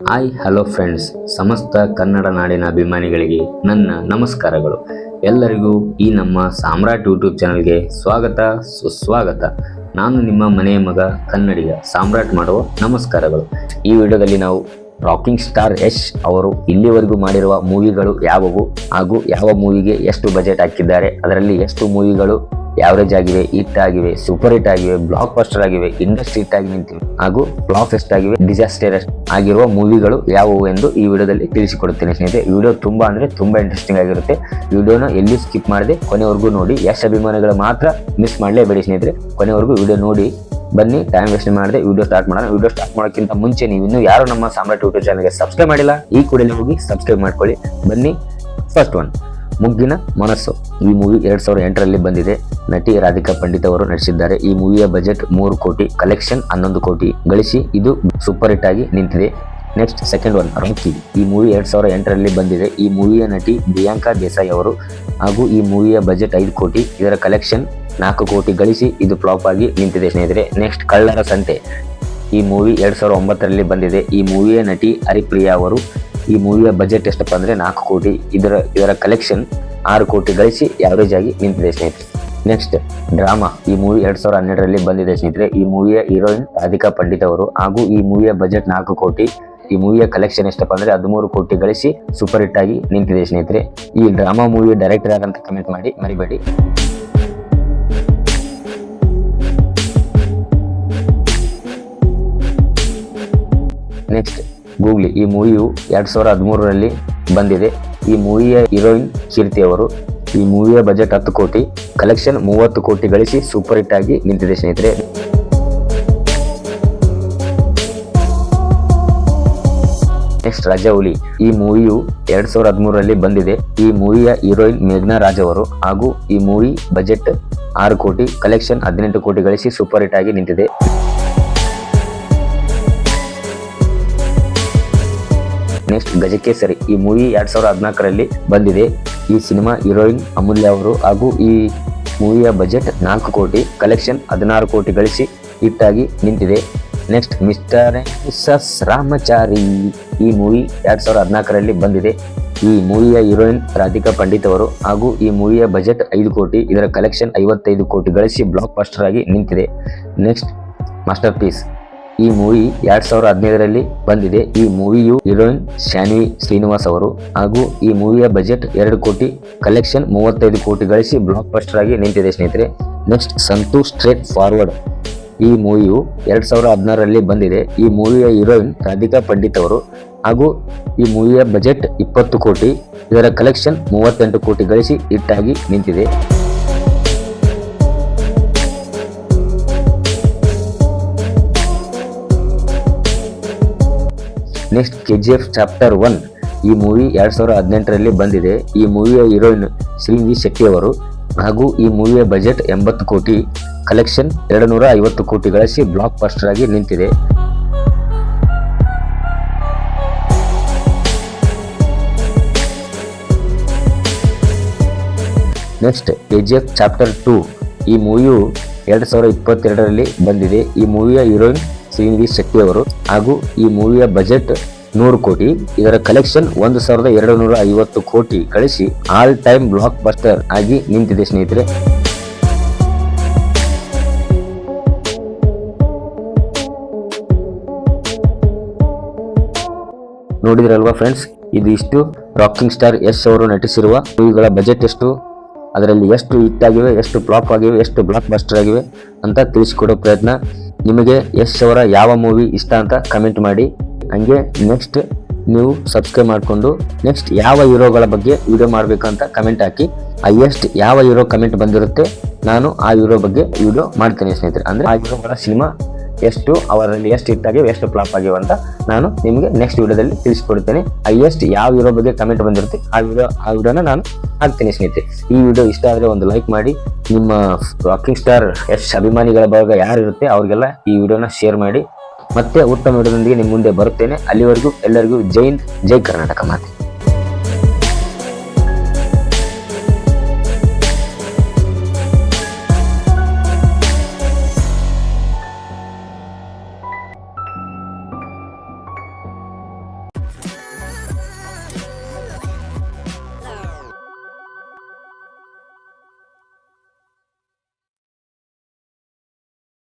Hi hello friends ಸಮಸ್ತ ಕನ್ನಡ ನಾಡಿನ ಅಭಿಮಾನಿಗಳಿಗೆ ನನ್ನ ನಮಸ್ಕಾರಗಳು. ಎಲ್ಲರಿಗೂ ಈ ನಮ್ಮ ಸಾಮ್ರಾಟ್ ಯೂಟ್ಯೂಬ್ ಚಾನಲ್ಗೆ ಸ್ವಾಗತ, ಸುಸ್ವಾಗತ. ನಾನು ನಿಮ್ಮ ಮನೆಯ ಮಗ ಕನ್ನಡಿಗ ಸಾಮ್ರಾಟ್ ಮಾಡುವ ನಮಸ್ಕಾರಗಳು. ಈ ವಿಡಿಯೋದಲ್ಲಿ ನಾವು ರಾಕಿಂಗ್ ಸ್ಟಾರ್ ಯಶ್ ಅವರು ಇಲ್ಲಿವರೆಗೂ ಮಾಡಿರುವ ಮೂವಿಗಳು ಯಾವುವು? ಹಾಗೂ ಯಾವ ಮೂವಿಗೆ ಎಷ್ಟು ಬಜೆಟ್ ಹಾಕಿದ್ದಾರೆ? ಅದರಲ್ಲಿ ಎಷ್ಟು ಮೂವಿಗಳು ಯಾವರೇಜ್ ಆಗಿವೆ, ಹಿಟ್ ಆಗಿವೆ, ಸೂಪರ್ ಹಿಟ್ ಆಗಿವೆ ಬ್ಲಾಕ್ ಬಸ್ಟರ್ ಆಗಿವೆ ಇಂಡಸ್ಟ್ರಿ ಹಿಟ್ ಆಗಿ ನಿಂತಿವೆ. ಹಾಗೂ ಫ್ಲಾಪ್ ಎಸ್ಟ್ ಆಗಿವೆ ಡಿಸಾಸ್ಟರ್ ಆಗಿರುವ ಮೂವಿಗಳು ಯಾವುವು ಎಂದು ಈ ವಿಡಿಯೋದಲ್ಲಿ ತಿಳಿಸಿಕೊಡುತ್ತೇನೆ ಸ್ನೇಹಿತರೆ. ವಿಡಿಯೋ ತುಂಬಾ ಅಂದ್ರೆ ತುಂಬಾ ಇಂಟ್ರೆಸ್ಟಿಂಗ್ ಆಗಿರುತ್ತೆ. ವಿಡಿಯೋನ ಎಲ್ಲಿ ಸ್ಕಿಪ್ ಮಾಡದೆ ಕೊನೆವರೆಗೂ ನೋಡಿ. ಯಶ್ ಅಭಿಮಾನಿಗಳು ಮಾತ್ರ ಮಿಸ್ ಮಾಡಲೇಬೇಡಿ ಸ್ನೇಹಿತರೆ. ಕೊನೆವರೆಗೂ ವಿಡಿಯೋ ನೋಡಿ. ಬನ್ನಿ ಟೈಮ್ ವೇಸ್ಟ್ ಮಾಡದೆ ವಿಡಿಯೋ ಸ್ಟಾರ್ಟ್ ಮಾಡೋಣ. ವಿಡಿಯೋ ಸ್ಟಾರ್ಟ್ ಮಾಡೋಕ್ಕಿಂತ ಮುಂಚೆ ನೀವು ಇನ್ನೂ ಯಾರು ನಮ್ಮ ಸಾಮ್ರಾಟ್ ಯೂಟ್ಯೂಬ್ ಚಾನಲ್ಗೆ ಸಬ್ಸ್ಕ್ರೈಬ್ ಮಾಡಿಲ್ಲ, ಈ ಕೂಡಲೇ ಹೋಗಿ ಸಬ್ಸ್ಕ್ರೈಬ್ ಮಾಡ್ಕೊಳ್ಳಿ. ಬನ್ನಿ ಫಸ್ಟ್ ಒನ್ ಮುಗ್ಗಿನ ಮನಸ್ಸು. ಈ ಮೂವಿ ಎರಡ್ ಸಾವಿರದ ಎಂಟರಲ್ಲಿ ಬಂದಿದೆ. ನಟಿ ರಾಧಿಕಾ ಪಂಡಿತ್ ಅವರು ನಟಿಸಿದ್ದಾರೆ. ಈ ಮೂವಿಯ ಬಜೆಟ್ ಮೂರು ಕೋಟಿ ಕಲೆಕ್ಷನ್ ಹನ್ನೊಂದು ಕೋಟಿ. ಗಳಿಸಿ ಇದು ಸೂಪರ್ ಹಿಟ್ ಆಗಿ ನಿಂತಿದೆ. ನೆಕ್ಸ್ಟ್ ಸೆಕೆಂಡ್ ಒನ್ ರಾಕಿ ಈ ಮೂವಿ ಎರಡ್ ಸಾವಿರದ ಎಂಟರಲ್ಲಿ ಬಂದಿದೆ. ಈ ಮೂವಿಯ ನಟಿ ಪ್ರಿಯಾಂಕಾ ದೇಸಾಯಿ ಅವರು ಹಾಗೂ ಈ ಮೂವಿಯ ಬಜೆಟ್ ಐದು ಕೋಟಿ, ಇದರ ಕಲೆಕ್ಷನ್ ನಾಲ್ಕು ಕೋಟಿ ಗಳಿಸಿ ಇದು ಫ್ಲಾಪ್ ಆಗಿ ನಿಂತಿದೆ ಸ್ನೇಹಿತರೆ. ನೆಕ್ಸ್ಟ್ ಕಳ್ಳರ ಸಂತೆ. ಈ ಮೂವಿ ಎರಡ್ ಸಾವಿರದ ಒಂಬತ್ತರಲ್ಲಿ ಬಂದಿದೆ. ಈ ಮೂವಿಯ ನಟಿ ಹರಿಪ್ರಿಯಾ ಅವರು ಈ ಮೂವಿಯ ಬಜೆಟ್ ಎಷ್ಟಪ್ಪ ಅಂದ್ರೆ ನಾಲ್ಕು ಕೋಟಿ. ಇದರ ಇದರ ಕಲೆಕ್ಷನ್ ಆರು ಕೋಟಿ ಗಳಿಸಿ ಯಾವರೇಜ್ ಆಗಿ ನಿಂತಿದೆ ಸ್ನೇಹಿತರೆ. ನೆಕ್ಸ್ಟ್ ಡ್ರಾಮಾ ಈ ಮೂವಿ ಎರಡ್ ಸಾವಿರದ ಹನ್ನೆರಡರಲ್ಲಿ ಬಂದಿದೆ ಸ್ನೇಹಿತರೆ. ಈ ಮೂವಿಯ ಹೀರೋಯಿನ್ ರಾಧಿಕಾ ಪಂಡಿತ್ ಅವರು ಹಾಗೂ ಈ ಮೂವಿಯ ಬಜೆಟ್ ನಾಲ್ಕು ಕೋಟಿ. ಈ ಮೂವಿಯ ಕಲೆಕ್ಷನ್ ಎಷ್ಟಪ್ಪ ಅಂದ್ರೆ ಹದಿಮೂರು ಕೋಟಿ ಗಳಿಸಿ ಸೂಪರ್ ಹಿಟ್ ಆಗಿ ನಿಂತಿದೆ ಸ್ನೇಹಿತರೆ. ಈ ಡ್ರಾಮಾ ಮೂವಿ ಡೈರೆಕ್ಟರ್ ಯಾರಂತ ಕಮೆಂಟ್ ಮಾಡಿ, ಮರಿಬೇಡಿ. ನೆಕ್ಸ್ಟ್ ಗೂಗ್ಲಿ ಈ ಮೂವಿಯು ಎರಡ್ ಸಾವಿರದ ಹದಿಮೂರರಲ್ಲಿ ಬಂದಿದೆ. ಈ ಮೂವಿಯ ಹೀರೋಯಿನ್ ಕೀರ್ತಿ ಅವರು ಈ ಮೂವಿಯ ಬಜೆಟ್ ಹತ್ತು ಕೋಟಿ, ಕಲೆಕ್ಷನ್ ಮೂವತ್ತು ಕೋಟಿ ಗಳಿಸಿ ಸೂಪರ್ ಹಿಟ್ ಆಗಿ ನಿಂತಿದೆ ಸ್ನೇಹಿತರೆ. ನೆಕ್ಸ್ಟ್ ರಾಜೌಲಿ ಈ ಮೂವಿಯು ಎರಡ್ ಸಾವಿರದ ಹದಿಮೂರರಲ್ಲಿ ಬಂದಿದೆ. ಈ ಮೂವಿಯ ಹೀರೋಯಿನ್ ಮೇಘ್ನಾ ರಾಜ್ ಅವರು ಹಾಗೂ ಈ ಮೂವಿ ಬಜೆಟ್ ಆರು ಕೋಟಿ, ಕಲೆಕ್ಷನ್ ಹದಿನೆಂಟು ಕೋಟಿ ಗಳಿಸಿ ಸೂಪರ್ ಹಿಟ್ ಆಗಿ ನಿಂತಿದೆ. ನೆಕ್ಸ್ಟ್ ಗಜಕೇಸರಿ ಈ ಮೂವಿ ಎರಡ್ ಸಾವಿರದ ಹದಿನಾಲ್ಕರಲ್ಲಿ ಬಂದಿದೆ. ಈ ಸಿನಿಮಾ ಹೀರೋಯಿನ್ ಅಮೂಲ್ಯ ಅವರು ಹಾಗೂ ಈ ಮೂವಿಯ ಬಜೆಟ್ ನಾಲ್ಕು ಕೋಟಿ, ಕಲೆಕ್ಷನ್ ಹದಿನಾರು ಕೋಟಿ ಗಳಿಸಿ ಹಿಟ್ ಆಗಿ ನಿಂತಿದೆ. ನೆಕ್ಸ್ಟ್ ಮಿಸ್ಟರ್ ಮಿಸಸ್ ರಾಮಚಾರಿ ಈ ಮೂವಿ ಎರಡ್ ಸಾವಿರದ ಹದಿನಾಲ್ಕರಲ್ಲಿ ಬಂದಿದೆ. ಈ ಮೂವಿಯ ಹೀರೋಯಿನ್ ರಾಧಿಕಾ ಪಂಡಿತ್ ಅವರು ಹಾಗೂ ಈ ಮೂವಿಯ ಬಜೆಟ್ ಐದು ಕೋಟಿ, ಇದರ ಕಲೆಕ್ಷನ್ ಐವತ್ತೈದು ಕೋಟಿ ಗಳಿಸಿ ಬ್ಲಾಕ್ ಬಸ್ಟರ್ ಆಗಿ ನಿಂತಿದೆ. ನೆಕ್ಸ್ಟ್ ಮಾಸ್ಟರ್ ಪೀಸ್ ಈ ಮೂವಿ ಎರಡ್ ಸಾವಿರದ ಹದಿನೈದರಲ್ಲಿ ಬಂದಿದೆ. ಈ ಮೂವಿಯು ಹೀರೋಯಿನ್ ಶಾನ್ವಿ ಶ್ರೀನಿವಾಸ್ ಅವರು ಹಾಗೂ ಈ ಮೂವಿಯ ಬಜೆಟ್ ಎರಡು ಕೋಟಿ, ಕಲೆಕ್ಷನ್ ಮೂವತ್ತೈದು ಕೋಟಿ ಗಳಿಸಿ ಬ್ಲಾಕ್ ಬಸ್ಟರ್ ಆಗಿ ನಿಂತಿದೆ ಸ್ನೇಹಿತರೆ. Next Santhu straight forward. ಈ ಮೂವಿಯು ಎರಡ್ ಸಾವಿರದ ಹದಿನಾರರಲ್ಲಿ ಬಂದಿದೆ. ಈ ಮೂವಿಯ ಹೀರೋಯಿನ್ ರಾಧಿಕಾ ಪಂಡಿತ್ ಅವರು ಹಾಗೂ ಈ ಮೂವಿಯ ಬಜೆಟ್ ಇಪ್ಪತ್ತು ಕೋಟಿ, ಇದರ ಕಲೆಕ್ಷನ್ ಮೂವತ್ತೆಂಟು ಕೋಟಿ ಗಳಿಸಿ ಹಿಟ್ ಆಗಿ ನಿಂತಿದೆ. Next K G F chapter one ಈ ಮೂವಿ ಎರಡು ಸಾವಿರದ ಹದಿನೆಂಟರಲ್ಲಿ ಬಂದಿದೆ. ಈ ಮೂವಿಯ ಹೀರೋಯಿನ್ ಶ್ರೀವಿ ಶೆಟ್ಟಿ ಅವರು ಹಾಗೂ ಈ ಮೂವಿಯ ಬಜೆಟ್ ಎಂಬತ್ತು ಕೋಟಿ ಕಲೆಕ್ಷನ್ ಎರಡು ನೂರ ಐವತ್ತು ಕೋಟಿ ಗಳಿಸಿ ಬ್ಲಾಕ್ ಬಸ್ಟರ್ ಆಗಿ ನಿಂತಿದೆ. Next K G F chapter two ಈ ಮೂವಿಯು ಎರಡು ಸಾವಿರ ಇಪ್ಪತ್ತೆರಡರಲ್ಲಿ ಬಂದಿದೆ. ಈ ಮೂವಿಯ ಹೀರೋಯಿನ್ ಶ್ರೀನಿಧಿ ಶೆಟ್ಟಿ ಅವರು ಹಾಗೂ ಈ ಮೂವಿಯ ಬಜೆಟ್ ನೂರು ಕೋಟಿ, ಇದರ ಕಲೆಕ್ಷನ್ ಒಂದು ಸಾವಿರದ ಎರಡು ನೂರ ಐವತ್ತು ಕೋಟಿ ಕಳಿಸಿ ಆಲ್ ಟೈಮ್ ಬ್ಲಾಕ್ ಬಸ್ಟರ್ ಆಗಿ ನಿಂತಿದೆ ಸ್ನೇಹಿತರೆ. ನೋಡಿದ್ರಲ್ವಾ ಫ್ರೆಂಡ್ಸ್ ಇದು ಇಷ್ಟು ರಾಕಿಂಗ್ ಸ್ಟಾರ್ ಯಶ್ ಅವರು ನಟಿಸಿರುವ ಮೂವಿಗಳ ಬಜೆಟ್ ಎಷ್ಟು, ಅದರಲ್ಲಿ ಎಷ್ಟು ಹಿಟ್ ಆಗಿವೆ, ಎಷ್ಟು ಫ್ಲಾಪ್ ಆಗಿವೆ, ಎಷ್ಟು ಬ್ಲಾಕ್ ಬಸ್ಟರ್ ಆಗಿವೆ ಅಂತ ತಿಳಿಸಿಕೊಡೋ ಪ್ರಯತ್ನ ನಿಮಗೆ ಯಶ್ ಅವರ ಯಾವ ಮೂವಿ ಇಷ್ಟ ಅಂತ ಕಮೆಂಟ್ ಮಾಡಿ. ಹಂಗೆ ನೆಕ್ಸ್ಟ್ ನೀವು ಸಬ್ಸ್ಕ್ರೈಬ್ ಮಾಡಿಕೊಂಡು ನೆಕ್ಸ್ಟ್ ಯಾವ ಹೀರೋಗಳ ಬಗ್ಗೆ ವಿಡಿಯೋ ಮಾಡಬೇಕಂತ ಕಮೆಂಟ್ ಹಾಕಿ. ಹೈಯೆಸ್ಟ್ ಯಾವ ಹೀರೋ ಕಮೆಂಟ್ ಬಂದಿರುತ್ತೆ, ನಾನು ಆ ಹೀರೋ ಬಗ್ಗೆ ವಿಡಿಯೋ ಮಾಡ್ತೇನೆ ಸ್ನೇಹಿತರೆ. ಅಂದರೆ ಆ ಹೀರೋಗಳ ಸಿನಿಮಾ ಎಷ್ಟು, ಅವರಲ್ಲಿ ಎಷ್ಟು ಹಿಟ್ ಆಗಿವೆ ಎಷ್ಟು ಫ್ಲಾಪ್ ಆಗಿವೆ ಅಂತ ನಾನು ನಿಮಗೆ ನೆಕ್ಸ್ಟ್ ವಿಡಿಯೋದಲ್ಲಿ ತಿಳಿಸ್ಕೊಡ್ತೇನೆ. ಹೈಯೆಸ್ಟ್ ಯಾವ ಹೀರೋ ಬಗ್ಗೆ ಕಮೆಂಟ್ ಬಂದಿರುತ್ತೆ, ಆ ವಿಡಿಯೋ ಆ ವಿಡಿಯೋನ ನಾನು ಹಾಕ್ತೀನಿ ಸ್ನೇಹಿತರೆ. ಈ ವಿಡಿಯೋ ಇಷ್ಟ ಆದರೆ ಒಂದು ಲೈಕ್ ಮಾಡಿ. ನಿಮ್ಮ ರಾಕಿಂಗ್ ಸ್ಟಾರ್ ಎಷ್ಟು ಅಭಿಮಾನಿಗಳ ಭಾಗ ಯಾರಿರುತ್ತೆ ಅವ್ರಿಗೆಲ್ಲ ಈ ವಿಡಿಯೋನ ಶೇರ್ ಮಾಡಿ. ಮತ್ತೆ ಉತ್ತಮ ವಿಡಿಯೋದೊಂದಿಗೆ ನಿಮ್ಮ ಮುಂದೆ ಬರುತ್ತೇನೆ. ಅಲ್ಲಿವರೆಗೂ ಎಲ್ಲರಿಗೂ ಜೈ ಹಿಂದ್, ಜೈ ಕರ್ನಾಟಕ ಮಾತೆ.